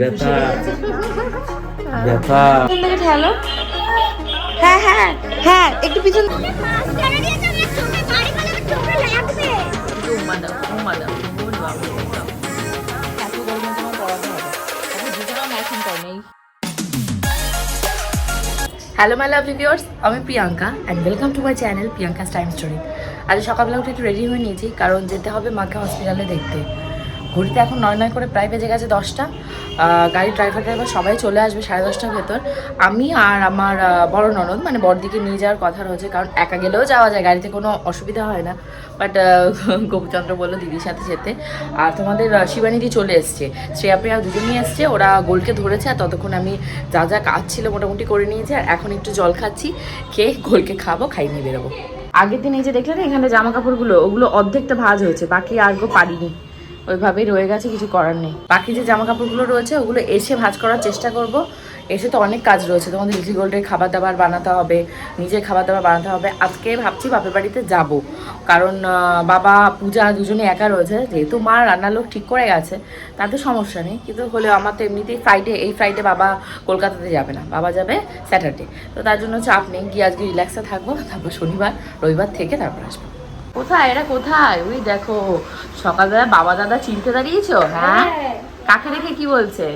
ব্যথা ব্যথা হ্যালো হ্যাঁ হ্যাঁ হ্যাঁ একটু পিছন হ্যালো মাই লাভলি ভিউয়ার্স আমি Priyanka and welcome to my channel Priyanka's time story. আজ সকালবেলা উঠে একটু রেডি হয়ে নিয়েছি কারণ যেতে হবে মাকে হসপিটালে দেখতে। ঘড়িতে এখন নয় নয় করে প্রায় বেজে গেছে দশটা। গাড়ির ড্রাইভার ড্রাইভার সবাই চলে আসবে সাড়ে দশটার ভেতর। আমি আর আমার বড় ননদ মানে বড়দিকে নিয়ে যাওয়ার কথা রয়েছে, কারণ একা গেলেও যাওয়া যায়, গাড়িতে কোনো অসুবিধা হয় না। বাট গোপচন্দ্র বলল দিদির সাথে যেতে। আর তোমাদের শিবানীদি চলে এসছে। শ্রেয়াপ্রিয়া দুজনই এসছে, ওরা গোলকে ধরেছে, আর ততক্ষণ আমি যা যা কাজ ছিল মোটামুটি করে নিয়েছি, আর এখন একটু জল খাচ্ছি, খেয়ে গোলকে খাব, খাই নিয়ে বেরোবো। আগের দিন এই যে দেখলে না এখানে জামা কাপড়গুলো ওগুলো অর্ধেকটা ভাজ হয়েছে, বাকি আর গো পারিনি। ওইভাবেই রয়ে গেছে, কিছু করার নেই। বাকি যে জামা কাপড়গুলো রয়েছে, ওগুলো এসে ভাঁজ করার চেষ্টা করব। এসে তো অনেক কাজ রয়েছে, তোমাদের লিটল গোল্ডের খাবার দাবার বানাতে হবে, নিজের খাবার দাবার বানাতে হবে। আজকে ভাবছি বাপের বাড়িতে যাব, কারণ বাবা, পূজা দুজনে একা রয়েছে, যেহেতু মা রান্নার লোক ঠিক করে গেছে, তাতে সমস্যা নেই। কিন্তু হলেও আমার তো এমনিতেই ফ্রাইডে এই ফ্রাইডে বাবা কলকাতাতে যাবে না, বাবা যাবে স্যাটারডে তো তার জন্য চাপ নেই, গিয়ে আজকে রিল্যাক্সে থাকব, তারপর শনিবার, রবিবার থেকে তারপর আসব। কোথায়? এরা কোথায়? ওই দেখো সকালবেলা বাবা দাদা চিনতে দাঁড়িয়েছো? হ্যাঁ? কাকে দেখে কি বলছে?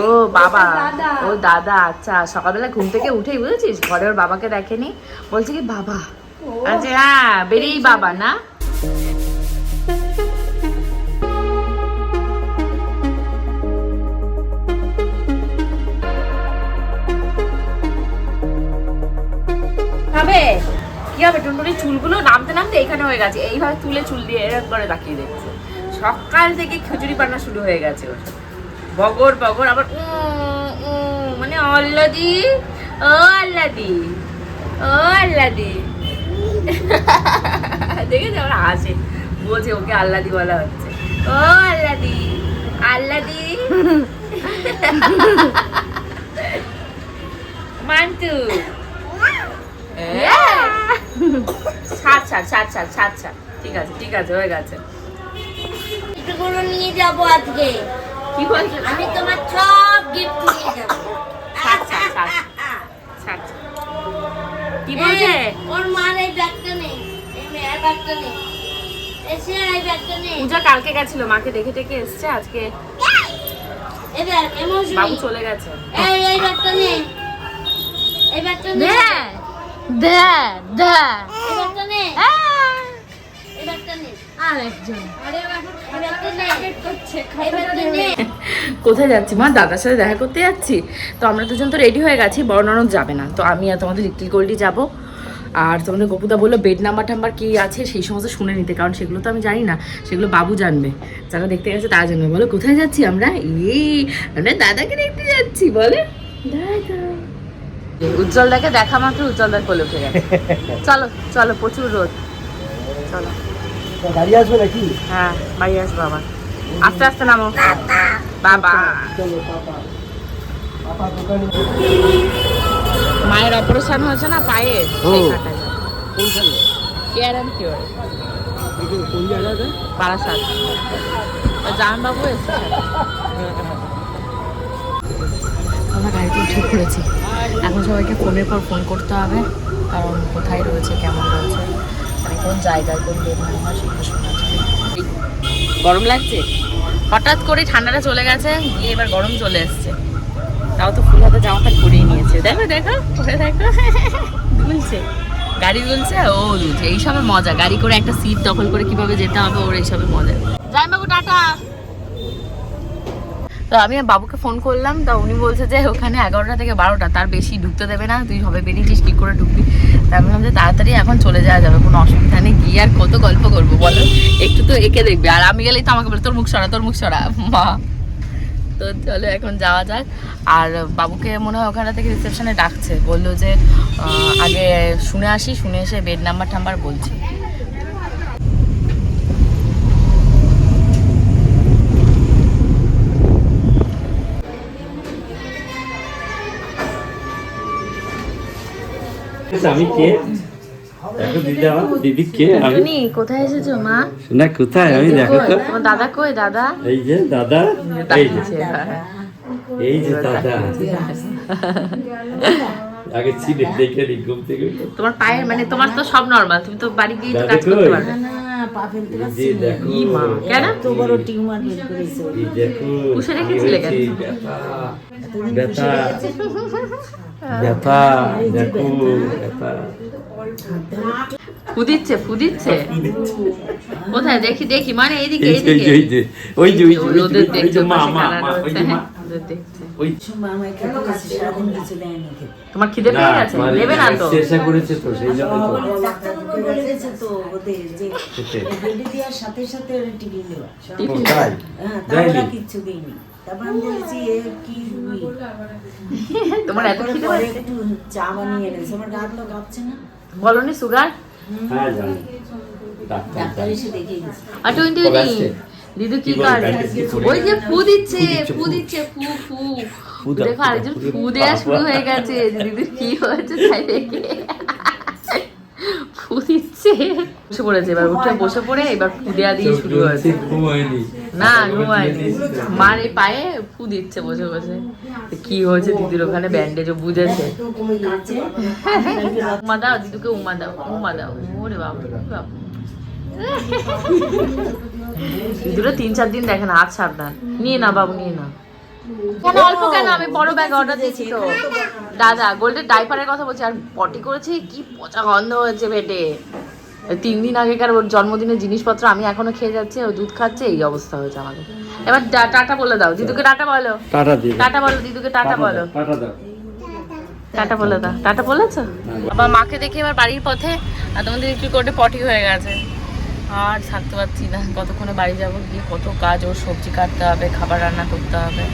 ও বাবা। দাদা। ও দাদা আচ্ছা। সকালবেলা ঘুম থেকে উঠেই বুঝেছিস? ঘরে ওর বাবাকে দেখেনি। বলছে কি বাবা। আচ্ছা হ্যাঁ বেরিয়েই বাবা না? হবে টুনটুনির চুলগুলো নামতে নামতে এখানে হয়ে গেছে। এইভাবে তুলে চুল দিয়ে এরকম করে তাকিয়ে দেখছে। সকাল থেকে খিচুড়ি পান্না শুরু হয়ে গেছে ওর। বগর বগর আবার মানে আল্লাদি ও আল্লাদি ও আল্লাদি। দেখেছে? আমার হাসে। বলছে ওকে আল্লাদি বলা হচ্ছে। ও আল্লাদি আল্লাদি। মান্টু। এসে এই ব্যাগটা নেই। পূজা কালকে গেছিল মাকে দেখে টেকে এসছে আজকে এই ব্যাগ এমোশন বাবু চলে গেছে এই ব্যাগটা নেই এই ব্যাগটা নেই দে দে। কোথায় যাচ্ছি মা? দাদার সাথে দেখা করতে যাচ্ছি? তো আমরা দুজন তো রেডি হয়ে গেছি বড় ননদ যাবে না। তো আমি আর তোমাদের লিটল গোল্ডি যাব। আর তোমাদের গোপুদা বলল বেড নাম্বার টাম্বার কি আছে? সেই সমস্ত শুনে নিতে কারণ সেগুলো তো আমি জানি না। সেগুলো বাবু জানবে। যারা দেখতে গেছে তারা জানবে। বলো কোথায় যাচ্ছি আমরা? এই আমরা দাদাকে দেখতে যাচ্ছি বলে। দাদা। উজ্জ্বলদাকে দেখা মাত্র উজ্জ্বল উজ্জ্বলদার কোলে উঠে গেছে। চলো চলো প্রচুর রোদ। চলো। গাড়ি আসবে নাকি? হ্যাঁ বাড়ি আসব আবার। আস্তে আস্তে নামো। বাবা। মায়ের অপারেশন হয়েছে না পায়ে? কেয়ার অ্যান্ড কিওর ওই জামাইবাবু এসেছে আমরা গাড়িতে উঠে পড়েছি এখন সবাইকে ফোনের পর ফোন করতে হবে, কারণ কোথায় রয়েছে, কেমন রয়েছে মানে কোন জায়গায় কোন নাম্বার সেগুলো শোনা গরম লাগছে? হঠাৎ করে ঠান্ডাটা চলে গেছে, গিয়ে এবার গরম চলে এসছে। তাও তো ফুল হাতে জামা প্যান্ট পরিয়ে নিয়েছে। দেখো দেখো ওরে দেখো। দুলছে। গাড়ি দুলছে, ও দুলছে। এইসবের মজা। গাড়ি করে একটা সিট দখল করে কীভাবে যেতে হবে, ওর এইসবের মজা। যাই বাবু টাটা। তো আমি বাবুকে ফোন করলাম, তা উনি বলছে যে ওখানে এগারোটা থেকে বারোটা, তার বেশি ঢুকতে দেবে না, তুই সবে বেরিয়েছিস কি করে ঢুকবি। তা আমি ভাবছি তাড়াতাড়ি এখন চলে যাওয়া যাবে, কোনো অসুবিধা নেই, গিয়ে আর কত গল্প করব বলো? একটু তো একে দেখবে, আর আমি গেলেই তো আমাকে বলে, তোর মুখ সরা, তোর মুখ সরা, মা। তো চলো এখন যাওয়া যাক। আর বাবুকে মনে হয় ওখানে থেকে রিসেপশনে ডাকছে, বলল যে আগে শুনে আসি, শুনে এসে বেড নাম্বার টাম্বার বলছি। আমি কে? দেখো দিদি আমার দিদি কে? আমি কোথায় এসেছ মা? না কোথায়? আমি দেখো তো। দাদা কই দাদা? এই যে দাদা এই যে। এই যে দাদা। আগে ছিলে দেখে নি ঘুম থেকে তোমার পায়ের মানে তোমার তো সব নর্মাল তুমি তো বাড়ি গিয়ে তো কাজ করতে পারবে। পা ফেলতে পারছি। ই মা, কেন? এত বড় টিউমার বের করেছে। দেখো পুষে রেখেছিলে কেন? ব্যথা ব্যথা ব্যথা দেখো ব্যথা। ফু দিচ্ছে ফু দিচ্ছে কোথায়? দেখি দেখি। মানে এইদিকে এইদিকে। ওই যে ওই যে ওই যে, মা মা মা ওই যে মা। ওই তোমার খিদে না পেয়ে গেছে দেবে না তো? চেষ্টা করেছে তো সেই জন্য তো বলে গেছে তো ওদের যে খেতে। দেওয়ার সাথে সাথে ওরা টিফিন দেওয়া। তাই? হ্যাঁ দেয়নি? কিচ্ছু দিইনি তারপর আমি বলেছি এ কি তোমার এত খিদে পেয়েছে? একটু চা বানিয়ে এনেছে। আমার গাগুলো কাঁপছে না। বলনি সুগার? হ্যাঁ জানি। ডাক্তার এসে দেখে গেছে আর টোয়েন্টি কবে আসছে? দিদু কি করে ব্যান্ডেজ ওই যে ফু দিচ্ছে ফু দিচ্ছে, ফু ফু। দেখো আরেকজন ফু দেওয়া শুরু হয়ে গেছে দিদির কি হয়েছে তাই দেখে ফু দিচ্ছে বসে পড়েছে এবার উঠে বসে পড়ে এবার ফু দেওয়া দিয়ে শুরু হয়েছে না ঘুমায়নি। মার এই পায়ে ফু দিচ্ছে বসে বসে কি হয়েছে দিদির ওখানে ব্যান্ডেজও বুঝেছে উমা দাও দিদুকে উমা দাও উমা দাও ওরে বাবা বাবা। দিদুরা তিন চার দিন দেখে না হাত সাবধান। নিয়ে না বাবু নিয়ে না। কেন অল্প কেন? আমি বড় ব্যাগ অর্ডার দিয়েছি তো। দাদা গোল্ডের ডাইপারের কথা বলছি আর পটি করেছি কি পচা গন্ধ হয়েছে পেটে তিন দিন আগেকার ওর জন্মদিনের জিনিসপত্র আমি এখনও খেয়ে যাচ্ছি ও দুধ খাচ্ছে এই অবস্থা হয়েছে আমাদের। এবার টাটা বলে দাও। দিদুকে টাটা বলো। টাটা টাটা বলো দিদুকে টাটা বলো। টাটা দাও। টাটা বলে দাও। টাটা বলেছ? আবার মাকে দেখে এবার বাড়ির পথে আর তোমাদের একটু কোর্টে পটি হয়ে গেছে। আর থাকতে পারছি না। কতক্ষণে বাড়ি যাব গিয়ে কত কাজ, ওর সবজি কাটতে হবে, খাবার রান্না করতে হবে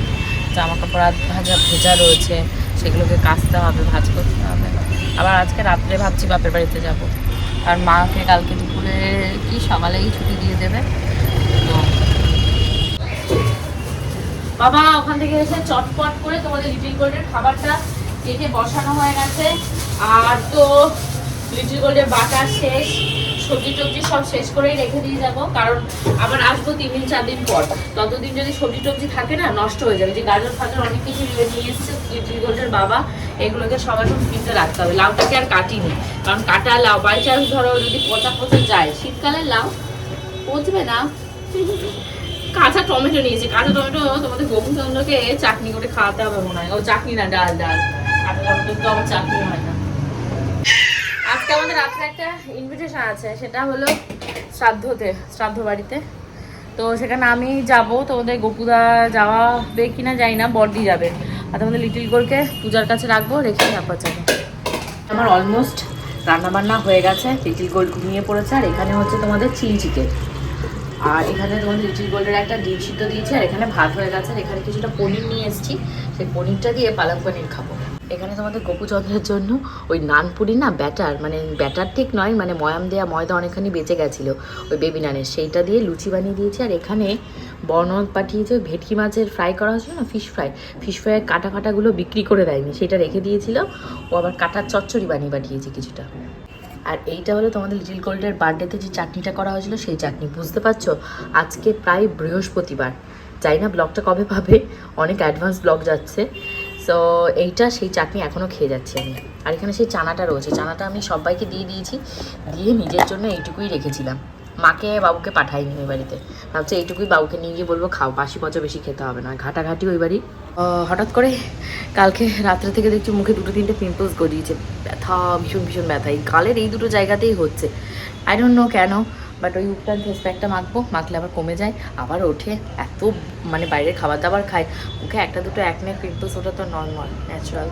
জামা কাপড় ভাজা ভেজা রয়েছে, সেগুলোকে কাচতে হবে, ভাজ করতে হবে। আবার আজকে রাত্রে ভাবছি বাপের বাড়িতে যাব। আর মাকে কালকে দুপুরে কি সকালেই ছুটি দিয়ে দেবে? বাবা, ওখান থেকে এসে চটপট করে তোমাদের লিটিল গোল্ডের খাবারটা কেটে বসানো হয়ে গেছে। আর তো লিটিল গোল্ডের বাটা শেষ। সবজি টবজি সব শেষ করেই রেখে দিয়ে যাব, কারণ আবার আসব তিন দিন, চার দিন পর। ততদিন যদি সবজি টবজি থাকে না, নষ্ট হয়ে যাবে। যে গাজর, ফাজর অনেক কিছু নিয়ে এসছে গোল্ডের বাবা, এগুলোকে সব এখন ফ্রিজে রাখতে হবে। লাউটাকে আর কাটিনি, কারণ কাটা লাউ, বাই চান্স ধরো যদি পচা পচা যায়। শীতকালে লাউ পচবে না। কাঁচা টমেটো নিয়েছি। কাঁচা টমেটো তোমাদের গোপুচন্দ্রকে চাটনি করে খাওয়াতে হবে মনে হয়। ও চাটনি না, ডাল ডাল। কাঁচা টমেটো তো আমার চাটনি হয় না। আজকে আমাদের রাত্রে একটা ইনভিটেশন আছে, সেটা হলো শ্রাদ্ধতে শ্রাদ্ধ বাড়িতে তো সেখানে আমি যাব, তোমাদের গোপুদা যাওয়াবে কিনা যাই না, বর্দি যাবে। আর তোমাদের লিটিল গোলকে পূজার কাছে রাখব, রেখে তারপর যাব। আমার অলমোস্ট রান্না বান্না হয়ে গেছে লিটিল গোল্ড ঘুমিয়ে পড়েছে, আর এখানে হচ্ছে তোমাদের চিলি চিকেন আর এখানে তোমাদের লিটিল গোল্ডের একটা ডিম সিদ্ধ দিয়েছি, আর এখানে ভাত হয়ে গেছে, আর এখানে কিছুটা পনির নিয়ে এসেছি। সেই পনিরটা দিয়ে পালক পনির খাব। এখানে তোমাদের গোপুচন্দ্রের জন্য ওই নানপুরি না ব্যাটার মানে ব্যাটার ঠিক নয় মানে ময়াম দেওয়া ময়দা অনেকখানি বেঁচে গেছিল ওই বেবি নানের। সেইটা দিয়ে লুচি বানিয়ে দিয়েছি, আর এখানে বর্ণদ পাঠিয়েছে ওই ভেটকি মাছের ফ্রাই করা হয়েছিল না ফিশ ফ্রাই ফিশ ফ্রাইয়ের কাটা কাটাগুলো বিক্রি করে দেয়নি, সেটা রেখে দিয়েছিল। ও আবার কাটার চচ্চড়ি বানিয়ে পাঠিয়েছে কিছুটা। আর এইটা হলো তোমাদের লিটিল গোল্ডের বার্থডেতে যে চাটনিটা করা হয়েছিল, সেই চাটনি। বুঝতে পারছ? আজকে প্রায় বৃহস্পতিবার। জানি না ব্লগটা কবে পাবে, অনেক অ্যাডভান্স ব্লগ যাচ্ছে। সো এইটা সেই চাটনি এখনও খেয়ে যাচ্ছি আমি। আর এখানে সেই চানাটা রয়েছে। চানাটা আমি সবাইকে দিয়ে দিয়েছি। দিয়ে নিজের জন্য এইটুকুই রেখেছিলাম। মাকে, বাবুকে পাঠাইনি ওই বাড়িতে। ভাবছি এইটুকুই বাবুকে নিয়ে গিয়ে বলব, খাও। বাসি পচা বেশি খেতে হবে না। ঘাটাঘাটি ওই বাড়ি। হঠাৎ করে কালকে রাত্রে থেকে দেখছি মুখে দুটো তিনটে পিম্পলস গড়িয়েছে। ব্যথা, ভীষণ ভীষণ ব্যথা। এই গালের এই দুটো জায়গাতেই হচ্ছে। আই ডোন্ট নো কেন। বাট ওই উপটান ফেস প্যাকটা মাখবো, মাখলে আবার কমে যায়, আবার ওঠে, এত মানে বাইরের খাবার দাবার খায়। ওকে একটা দুটো একনে পিম্পলস ওটা তো নর্মাল ন্যাচারাল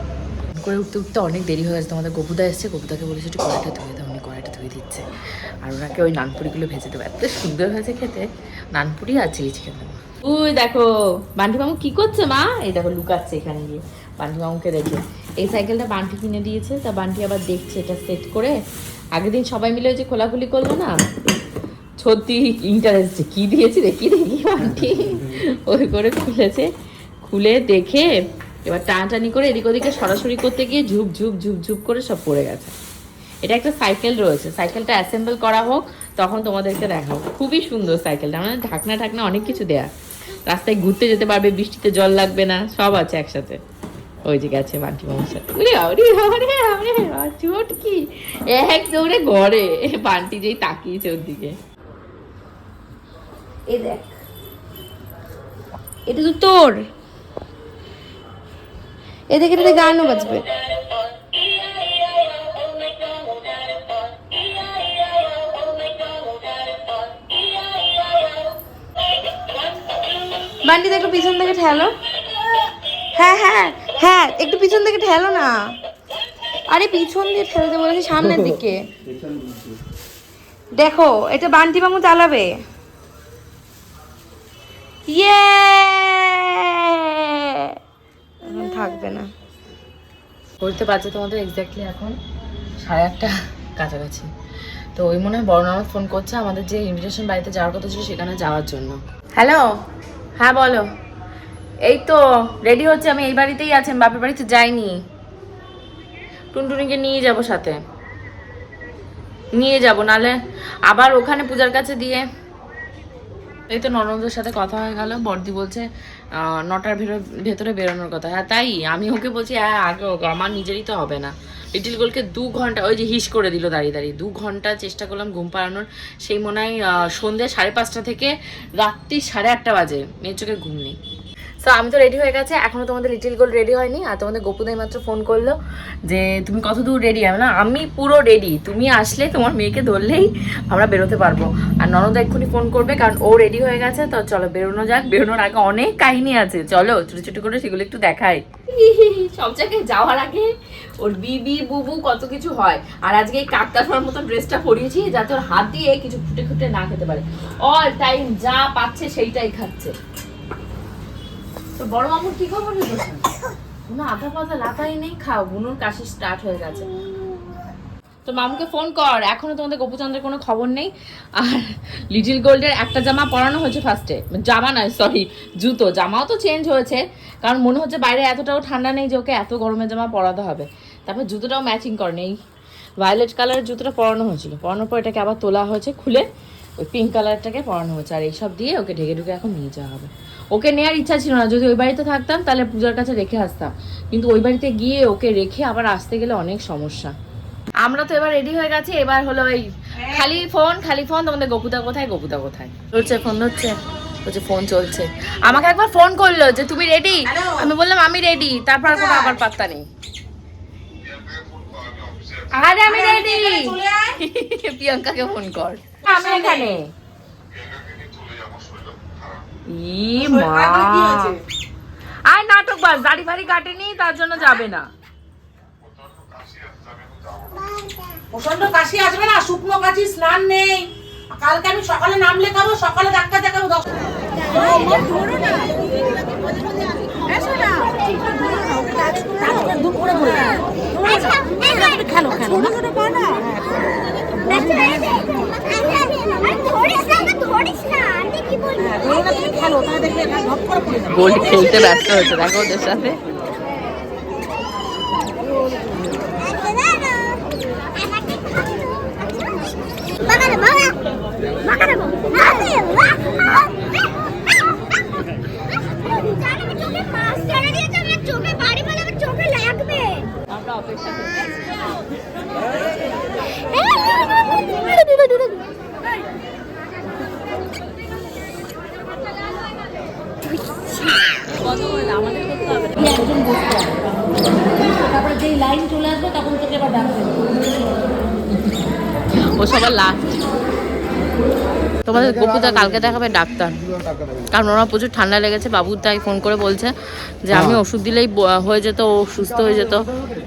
করে উঠতে উঠতে অনেক দেরি হয়ে গেছে, তোমাদের গপুদা এসছে গপুদাকে বলেছে একটু কড়াইটা ধুয়ে দাও, উনি কড়াইটা ধুয়ে দিচ্ছে। আর ওনাকে ওই নানপুরিগুলো ভেজে দেবো। এত সুন্দর হয়েছে খেতে, নানপুরি আর চিলি চিকেন দেবো। ওই দেখো বান্টি মামু কি করছে মা? এই দেখো, লুকাচ্ছে এখানে গিয়ে বান্টি মামুকে দেখে। এই সাইকেলটা বান্টি কিনে দিয়েছে, তা বান্টি আবার দেখছে, এটা সেট করে। আগের দিন সবাই মিলে ওই যে খোলাখুলি করল না? সত্যি ইন্টারেস্ট কি দিয়েছি দেখি দেখি বান্টি ওই করে খুলেছে। খুলে দেখে এবার টানাটানি করে এদিক ওদিকে সরাসরি করতে গিয়ে ঝুপ ঝুপ ঝুপ ঝুপ করে সব পড়ে গেছে। এটা একটা সাইকেল রয়েছে। সাইকেলটা অ্যাসেম্বল করা হোক, তখন তোমাদেরকে দেখাবো। খুবই সুন্দর সাইকেলটা মানে ঢাকনা ঢাকনা অনেক কিছু দেয়া। রাস্তায় ঘুরতে যেতে পারবে, বৃষ্টিতে জল লাগবে না, সব আছে একসাথে। ওই যে গেছে বান্টি মামার চোট কি? এক দৌড়ে ঘরে বান্টি যেই তাকিয়েছে ওর দিকে। এই দেখ। এটা তো তোর। এ দেখে এটাতে গানও বাজবে। বান্টি একটু পিছন থেকে ঠেলো। হ্যাঁ হ্যাঁ হ্যাঁ একটু পিছন থেকে ঠেলো না। আরে পিছন দিয়ে ঠেলতে বলেছি সামনের দিকে। দেখো এটা বান্টি মামু চালাবে। ইয়ে এখন থাকবে না। বলতে পারছে তোমাদের এক্স্যাক্টলি এখন সাড়ে আটটা কাছাকাছি। তো ওই মনে হয় বড় আমার ফোন করছে আমাদের যে ইনভিটেশন বাড়িতে যাওয়ার কথা ছিল সেখানে যাওয়ার জন্য। হ্যালো হ্যাঁ বলো। এই তো রেডি হচ্ছে আমি এই বাড়িতেই আছি আমি বাপের বাড়িতে যাইনি। টুনটুনিকে নিয়ে যাব সাথে। নিয়ে যাব নালে আবার ওখানে পূজার কাছে দিয়ে এই তো ননদের সাথে কথা হয়ে গেল। বর্দি বলছে নটার ভেতরে ভেতরে বেরোনোর কথা। হ্যাঁ তাই? আমি ওকে বলছি হ্যাঁ আগে আমার নিজেরই তো হবে না। লিটিল গোলকে দু ঘণ্টা, ওই যে হিস করে দিল দাঁড়িয়ে দাঁড়িয়ে। দু ঘণ্টা চেষ্টা করলাম ঘুম পাড়ানোর। সেই মনে হয় সন্ধ্যে সাড়ে পাঁচটা থেকে রাত্রি সাড়ে আটটা বাজে। মেয়ের চোখে ঘুম নেই। সো আমি তো রেডি হয়ে গেছে। এখনও তোমাদের লিটিল গোল রেডি হয়নি, আর তোমাদের গোপুদাই মাত্র ফোন করল যে, তুমি কত দূর রেডি হবে না আমি পুরো রেডি তুমি আসলে তোমার মেয়েকে ধরলেই আমরা বেরোতে পারব। আর ননদ এক্ষুনি ফোন করবে, কারণ ও রেডি হয়ে গেছে, তো চলো বেরোনো যাক। বেরোনোর আগে অনেক কাহিনী আছে। চলো, ছোটো ছোটো করে সেগুলো একটু দেখাই। সব জায়গায় যাওয়ার আগে ওর বিবি, বুবু কত কিছু হয়। আর আজকে এই কাকতাফার মতো ড্রেসটা পরিয়েছি, যাতে ওর হাত দিয়ে কিছু ফুটে ফুটে না খেতে পারে। অল টাইম যা পাচ্ছে সেইটাই খাচ্ছে। তো বড় মামুর কি খবর রে? কোনো আধা পাতা লাতাই নেই, খাও, বুনুর কাশি স্টার্ট হয়ে গেছে। তো মামুকে ফোন কর, এখনও তোমাদের গোপুচন্দ্রের কোনো খবর নেই? আর লিটিল গোল্ডের একটা জামা পরানো হয়েছে ফার্স্টে জামা নয় সরি জুতো। জামাও তো চেঞ্জ হয়েছে, কারণ মনে হচ্ছে বাইরে এতটাও ঠান্ডা নেই যে ওকে এত গরমের জামা পরাতে হবে। তারপর জুতোটাও ম্যাচিং করে নেই ভায়োলেট কালারের জুতোটা পরানো হয়েছিল। পরানোর পর এটাকে আবার তোলা হয়েছে খুলে, ওই পিঙ্ক কালারটাকে পরানো হয়েছে। আর এইসব দিয়ে ওকে ঢেকে ঢুকে এখন নিয়ে যাওয়া হবে। ওকে নেওয়ার ইচ্ছা ছিল না। যদি ওই বাড়িতে থাকতাম তাহলে পূজার কাছে রেখে আসতাম। কিন্তু ওই বাড়িতে গিয়ে ওকে রেখে আবার আসতে গেলে অনেক সমস্যা। আমরা তো এবার রেডি হয়ে গেছি এবার হলো এই খালি ফোন খালি ফোন তোমাদের গোপুদা কোথায় গোপুদা কোথায়? চলছে ফোন ধরছে। বলছে ফোন চলছে। আমাকে একবার ফোন করল যে তুমি রেডি আমি বললাম আমি রেডি তারপর কোনো আবার পাত্তা নেই। আরে আমি রেডি প্রিয়াঙ্কাকে ফোন কর। আমি এখানে। ই মা। আয় নাটক বাস দাড়ি ফাড়ি কাটেনি তার জন্য যাবে না। প্রচণ্ড কাশি আসবে না শুকনো কাশি স্নান নেই। কালকে আমি সকালে নাম লেখাবো সকালে ডাক্তার দেখাবো খেলো খেলো। গোল্ড খেলতে ব্যস্ত হয়েছে দেখো ওদের সাথে বাড়ি বলে আমার চোখে লাগবে আমরা অপেক্ষা করছি তারপরে যেই লাইন চলে আসবে তখন তোকে এবার ডাকবে ও সবার লাস্ট তোমাদের গপুদা কালকে দেখাবে ডাক্তার। কারণ ওনার প্রচুর ঠান্ডা লেগেছে বাবু তাই ফোন করে বলছে যে আমি ওষুধ দিলেই হয়ে যেত ও সুস্থ হয়ে যেত।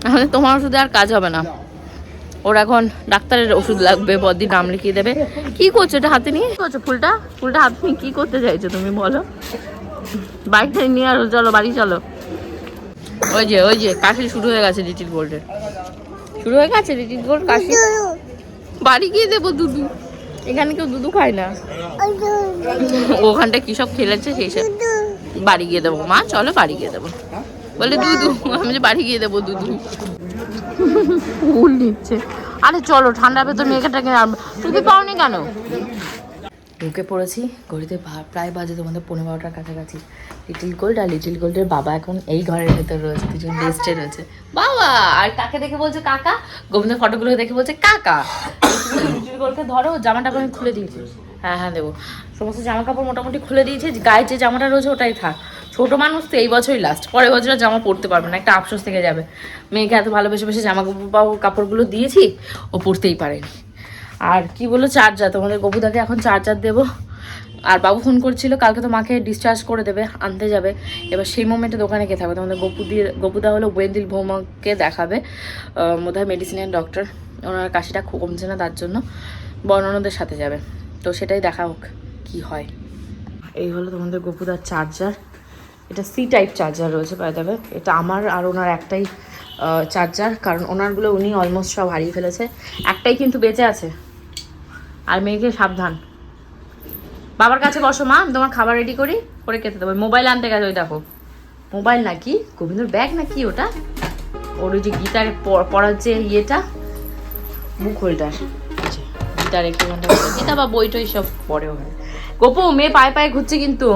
তাহলে তোমার ওষুধে আর কাজ হবে না। ওর এখন ডাক্তারের ওষুধ লাগবে বদিন নাম লিখিয়ে দেবে। কি করছ এটা হাতে নিয়ে? করছ ফুলটা? ফুলটা হাত নিয়ে কী করতে চাইছো তুমি বলো? বাইকটা নিয়ে আর চলো বাড়ি চলো। ওই যে ওই যে কাশি শুরু হয়ে গেছে লিটিল গোল্ডের শুরু হয়ে গেছে লিটিল গোল্ড কাশি? বাড়ি গিয়ে দেবো দুধু এখানে কেউ দুধু খায় না? ওখানটা কি সব খেলেছে? সেই সব। বাড়ি গিয়ে দেবো। মা চলো বাড়ি গিয়ে দেবো। বলে দুধু আমি যে বাড়ি গিয়ে দেবো দুধু। ভুল নিচ্ছে। আরে চলো ঠান্ডা ভেতর মেয়েটাকে তুমি পাওনি কেন? ঢুকে পড়েছি ঘড়িতে প্রায় বাজে তোমাদের পনেরো বারোটার কাছাকাছি। লিটিল গোল্ড আর লিটিল গোল্ডের বাবা এখন এই ঘরের ভেতর রয়েছে, দুজন রেস্টে রয়েছে। বাবা, আর কাকে দেখে বলছে কাকা? গোবিন্দের ফটোগুলো দেখে বলছে কাকা। লিটিল গোল্ডকে ধরো, জামাটা আমি খুলে দিয়েছি। হ্যাঁ হ্যাঁ দেবো। সমস্ত জামা কাপড় মোটামুটি খুলে দিয়েছি, গায়ে যে জামাটা রয়েছে ওটাই থাক। ছোট মানুষ তো এই বছরই লাস্ট পরের বছর জামা পরতে পারবে না, একটা আফসোস থেকে যাবে। মেয়েকে এত ভালোবেসে বেশি জামা কাপড় কাপড়গুলো দিয়েছি, ও পরতেই পারেনি। আর কি বলল চার্জার তোমাদের গপুদাকে এখন চার্জার দেবো। আর বাবু ফোন করছিল, কালকে তো মাকে ডিসচার্জ করে দেবে, আনতে যাবে। এবার সেই মোমেন্টে দোকানে কে থাকবে। তোমাদের গপু দিয়ে গপুদা হলো ওয়েদিল ভৌমাকে দেখাবে বোধহয় মেডিসিনের ডক্টর ওনার কাশিটা খুব কমছে না, তার জন্য বর্ণনদের সাথে যাবে। তো সেটাই দেখা হোক, কি হয়। এই হলো তোমাদের গপুদার চার্জার এটা সি টাইপ চার্জার রয়েছে পাই যাবে এটা আমার আর ওনার একটাই চার্জার কারণ ওনারগুলো উনি অলমোস্ট সব হারিয়ে ফেলেছে। একটাই কিন্তু বেঁচে আছে। আর মেয়েকে সাবধান। বাবার কাছে বসো, মা তোমার খাবার রেডি করি, করে খেতে দেবো। মোবাইল আনতে গেছে, ওই দেখো। মোবাইল নাকি গোবিন্দর ব্যাগ নাকি ওটা? ওর ওই যে গিটার পড়ার যে ইয়েটা বুক হোল্ডার গিটার একটু গীতা বা বই টই সব পড়ে ওখানে গোপু, মেয়ে পায়ে পায়ে ঘুরছে কিন্তু।